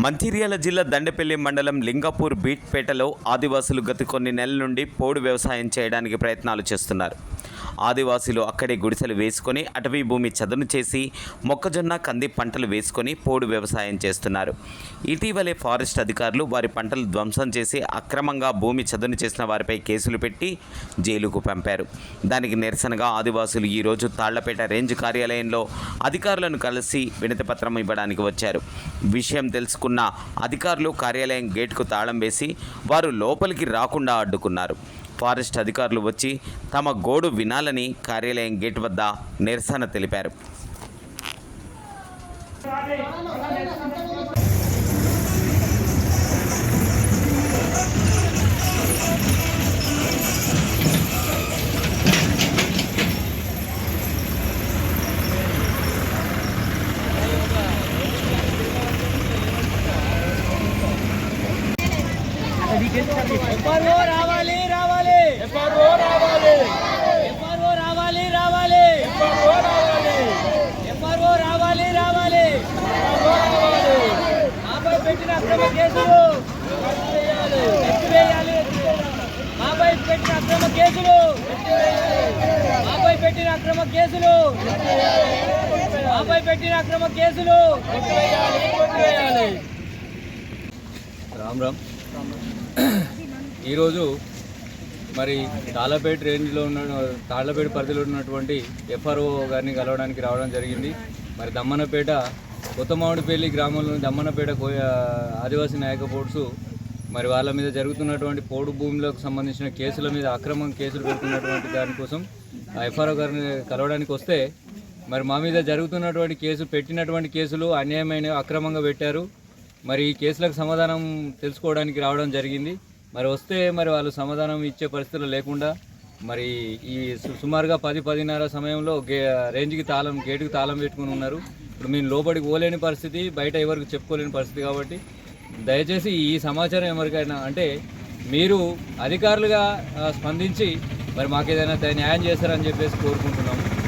మంచిర్యాల జిల్లా దండపల్లి మండలం లింగాపూర్ బీట్పేటలో ఆదివాసులు గత కొన్ని నెలల నుండి పోడు వ్యవసాయం చేయడానికి ప్రయత్నాలు చేస్తున్నారు. ఆదివాసులు అక్కడే గుడిసెలు వేసుకొని అటవీ భూమి చదును చేసి మొక్కజొన్న కంది పంటలు వేసుకొని పోడు వ్యవసాయం చేస్తున్నారు. ఇటీవలే ఫారెస్ట్ అధికారులు వారి పంటలు ధ్వంసం చేసి అక్రమంగా భూమి చదును చేసిన వారిపై కేసులు పెట్టి జైలుకు పంపారు. దానికి నిరసనగా ఆదివాసులు ఈరోజు తాళ్ళపేట రేంజ్ కార్యాలయంలో అధికారులను కలిసి వినతిపత్రం ఇవ్వడానికి వచ్చారు. విషయం తెలుసుకున్న అధికారులు కార్యాలయం గేట్కు తాళం వేసి వారు లోపలికి రాకుండా అడ్డుకున్నారు. ఫారెస్ట్ అధికారులు వచ్చి తమ గోడు వినాలని కార్యాలయం గేట్ వద్ద నిరసన తెలిపారు. ఎఫ్ఆర్ఓ రావాలి రావాలి. ఎఫ్ఆర్ఓ రావాలి. ఎఫ్ఆర్ఓ రావాలి రావాలి. ఎఫ్ఆర్ఓ రావాలి ఎఫ్ఆర్ఓ రావాలి. రావాలి మాపై పెట్టిన అక్రమ కేసులు ఎత్తివేయాలి. మాపై పెట్టిన అక్రమ కేసులు మాపై పెట్టిన అక్రమ కేసులు మాపై పెట్టిన అక్రమ కేసులు రామ్ రామ్. ఈరోజు మరి తాళ్ళపేట రేంజ్లో ఉన్న తాళ్ళపేట పరిధిలో ఉన్నటువంటి ఎఫ్ఆర్ఓ గారిని కలవడానికి రావడం జరిగింది. మరి దమ్మనపేట కొత్తమామిడిపల్లి గ్రామంలోని దమ్మనపేట కోయ ఆదివాసీ నాయక బోర్డ్స్ మరి వాళ్ళ మీద జరుగుతున్నటువంటి పోడు భూములకు సంబంధించిన కేసుల మీద అక్రమం కేసులు పెడుతున్నటువంటి దానికోసం ఆ ఎఫ్ఆర్ఓ గారిని కలవడానికి వస్తే మరి మా మీద జరుగుతున్నటువంటి కేసు పెట్టినటువంటి కేసులు అన్యాయమైన అక్రమంగా పెట్టారు. మరి ఈ కేసులకు సమాధానం తెలుసుకోవడానికి రావడం జరిగింది. మరి వస్తే మరి వాళ్ళు సమాధానం ఇచ్చే పరిస్థితులు లేకుండా మరి ఈ సుమారుగా పది పదిన్నర సమయంలో గే రేంజ్కి తాళం గేటుకి తాళం పెట్టుకుని ఉన్నారు. ఇప్పుడు మేము లోపలికి పోలేని పరిస్థితి బయట ఎవరికి చెప్పుకోలేని పరిస్థితి కాబట్టి దయచేసి ఈ సమాచారం ఎవరికైనా అంటే మీరు అధికారులుగా స్పందించి మరి మాకు ఏదైనా న్యాయం చేస్తారని చెప్పేసి కోరుకుంటున్నాము.